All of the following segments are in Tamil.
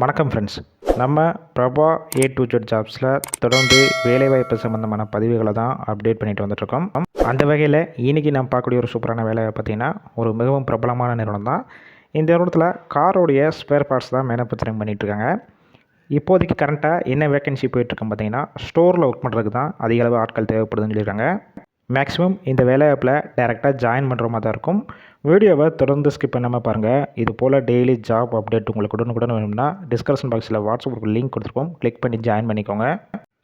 வணக்கம் ஃப்ரெண்ட்ஸ் நம்ம பிரபா ஏ டூ ஜெட் ஜாப்ஸில் தொடர்ந்து வேலைவாய்ப்பு சம்மந்தமான பதிவுகளை தான் அப்டேட் பண்ணிட்டு வந்துட்டுருக்கோம். அந்த வகையில் இன்றைக்கி நம்ம பார்க்கக்கூடிய ஒரு சூப்பரான வேலை பார்த்திங்கன்னா ஒரு மிகவும் பிரபலமான நிறுவனம் தான். இந்த நிறுவனத்தில் காரோடைய ஸ்பேர் பார்ட்ஸ் தான் மேனுஃபேக்சரிங் பண்ணிகிட்ருக்காங்க இப்போதைக்கு கரண்ட்டாக என்ன வேக்கன்சி போயிட்டுருக்குன்னு பார்த்தீங்கன்னா ஸ்டோரில் ஒர்க் பண்ணுறதுக்கு தான் அதிக அளவு ஆட்கள் தேவைப்படுதுன்னு சொல்லியிருக்காங்க. மேக்ஸிமம் இந்த வேலைவாய்ப்பில் டேரெக்டாக ஜாயின் பண்ணுற மாதிரி தான் இருக்கும். வீடியோவை தொடர்ந்து ஸ்கிப் பண்ணாமல் பாருங்கள் இது போல் டெய்லி ஜாப் அப்டேட் உங்களுக்கு உடனுக்குடன் வேணும்னா டிஸ்கிரிப்ஷன் பாக்ஸில் வாட்ஸ்அப்புக்கு லிங்க் கொடுத்துருக்கோம் கிளிக் பண்ணி ஜாயின் பண்ணிக்கோங்க.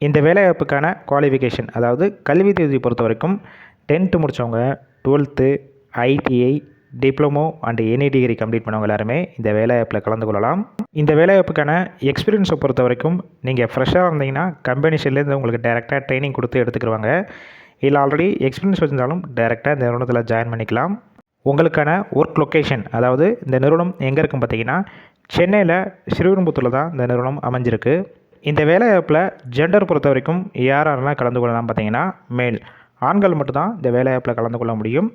இந்த வேலைவாய்ப்புக்கான குவாலிஃபிகேஷன் அதாவது கல்வி தகுதி பொறுத்த வரைக்கும் டென்த்து முடித்தவங்க twelfth ITI diploma and any degree complete பண்ணவங்க எல்லாருமே இந்த வேலைவாய்ப்பில் கலந்து கொள்ளலாம். இந்த வேலைவாய்ப்புக்கான எக்ஸ்பீரியன்ஸை பொறுத்த வரைக்கும் நீங்கள் ஃப்ரெஷ்ஷாக இருந்தீங்கன்னா கம்பெனிஷன்லேருந்து உங்களுக்கு டேரெக்டாக ட்ரைனிங் கொடுத்து எடுத்துக்கிடுவாங்க இல்லை ஆல்ரெடி எக்ஸ்பீரியன்ஸ் வச்சிருந்தாலும் டேரெக்டாக இந்த நிறுவனத்தில் ஜாயின் பண்ணிக்கலாம். உங்களுக்கான ஒர்க் லொக்கேஷன் அதாவது இந்த நிறுவனம் எங்கே இருக்குன்னு பார்த்தீங்கன்னா சென்னையில் ஸ்ரீவிரும்புத்தூரில் தான் இந்த நிறுவனம் அமைஞ்சிருக்கு. இந்த வேலைவாய்ப்பில் ஜெண்டர் பொறுத்த வரைக்கும் யார் யாரெல்லாம் கலந்து கொள்ளலாம் பார்த்தீங்கன்னா மேல் ஆண்கள் மட்டும்தான் இந்த வேலைவாய்ப்பில் கலந்து கொள்ள முடியும்.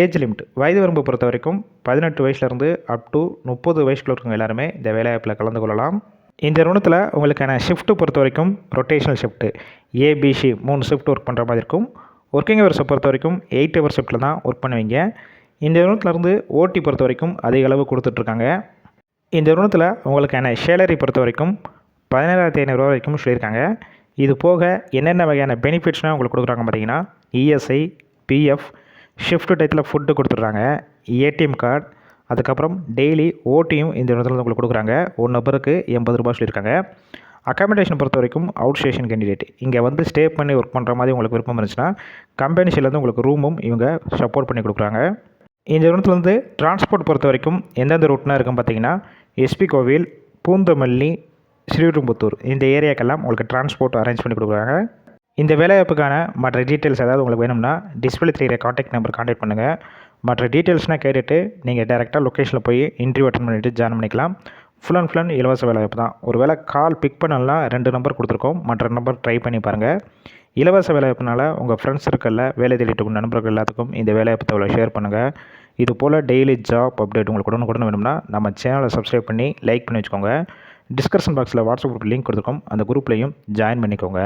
ஏஜ் லிமிட் வயது வரம்பு பொறுத்த வரைக்கும் பதினெட்டு வயசுலேருந்து அப் டு முப்பது வயசுக்குள்ள இருக்கவங்க எல்லாருமே இந்த வேலைவாய்ப்பில் கலந்து கொள்ளலாம். இந்த நிறுவனத்தில் உங்களுக்கான ஷிஃப்ட்டு பொறுத்த வரைக்கும் ரொட்டேஷனல் ஷிஃப்ட்டு ஏபிசி மூணு ஷிஃப்ட் ஒர்க் பண்ணுற மாதிரி இருக்கும். ஒர்க்கிங் ஹவர்ஸை பொறுத்த வரைக்கும் எயிட் ஹவர் ஷிஃப்ட்டில் தான் ஒர்க் பண்ணுவீங்க. இந்த நிறுவனத்துலேருந்து ஓட்டி பொறுத்த வரைக்கும் அதிக அளவு கொடுத்துட்ருக்காங்க இந்த நிறுவனத்தில் உங்களுக்கான சேலரி பொறுத்த வரைக்கும் பதினேழாயிரத்தி ஐநூறுரூவா வரைக்கும் சொல்லியிருக்காங்க. இது போக என்னென்ன வகையான பெனிஃபிட்ஸ்னால் உங்களுக்கு கொடுக்குறாங்க பார்த்தீங்கன்னா இஎஸ்ஐ பிஎஃப் ஷிஃப்ட் டயத்தில் ஃபுட்டு கொடுத்துட்றாங்க ஏடிஎம் கார்டு அதுக்கப்புறம் டெய்லி ஓட்டியும் இந்த இடத்துல உங்களுக்கு கொடுக்குறாங்க. ஒரு நபருக்கு எண்பது ரூபாய் சொல்லியிருக்காங்க. அக்காமடேஷன் பொறுத்த வரைக்கும் அவுட் ஸ்டேஷன் கேண்டிடேட் இங்கே வந்து ஸ்டே பண்ணி ஒர்க் பண்ணுற மாதிரி உங்களுக்கு விருப்பம் இருந்துச்சுன்னா கம்பெனிஷன்லேருந்து உங்களுக்கு ரூமும் இவங்க சப்போர்ட் பண்ணி கொடுக்குறாங்க. இந்த நிறுவனத்துலேருந்து டிரான்ஸ்போர்ட் பொறுத்த வரைக்கும் எந்தெந்த ரூட்னா இருக்கும் பார்த்தீங்கன்னா எஸ்பி கோவில் பூந்தமல்லி ஸ்ரீவிரும்புத்தூர் இந்த ஏரியாக்கெல்லாம் உங்களுக்கு டிரான்ஸ்போர்ட் அரேஞ்ச் பண்ணி கொடுக்குறாங்க. இந்த வேலைவாய்ப்புக்கான மற்ற டீட்டெயில்ஸ் ஏதாவது உங்களுக்கு வேணும்னா டிஸ்பிளே தெரிகிற காண்டாக்ட் நம்பர் காண்டாக்ட் பண்ணுங்கள் மற்ற டீட்டெயில்ஸ்னால் கேட்டுட்டு நீங்கள் டேரெக்டாக லொக்கேஷனில் போய் இன்டர்வியூ அட்டன் பண்ணிவிட்டு ஜாயின் பண்ணிக்கலாம். ஃபுல் அண்ட் ஃபுல் அண்ட் இலவச வேலைவாய்ப்பு தான். ஒரு வேளை கால் பிக் பண்ணலாம் ரெண்டு நம்பர் கொடுத்துருக்கோம். மற்ற நம்பர் ட்ரை பண்ணி பாருங்கள் இலவச வேலைவாய்ப்புனால உங்கள் ஃப்ரெண்ட்ஸ் சர்க்கிளில் வேலை தேடிட்டு இருக்கும் நண்பர்கள் எல்லாத்துக்கும் இந்த வேலைவாய்ப்பு தகவலை ஷேர் பண்ணுங்கள் இது போல் டெய்லி ஜாப் அப்டேட் உங்களுக்கு உடனே வேணும்னா நம்ம சேனலை சப்ஸ்கிரைப் பண்ணி லைக் பண்ணி வச்சுக்கோங்க. டிஸ்கிரிப்ஷன் பாக்ஸில் வாட்ஸ்அப் குரூப் லிங்க் கொடுத்துருக்கோம். அந்த குரூப்லேயும் ஜாயின் பண்ணிக்கோங்க.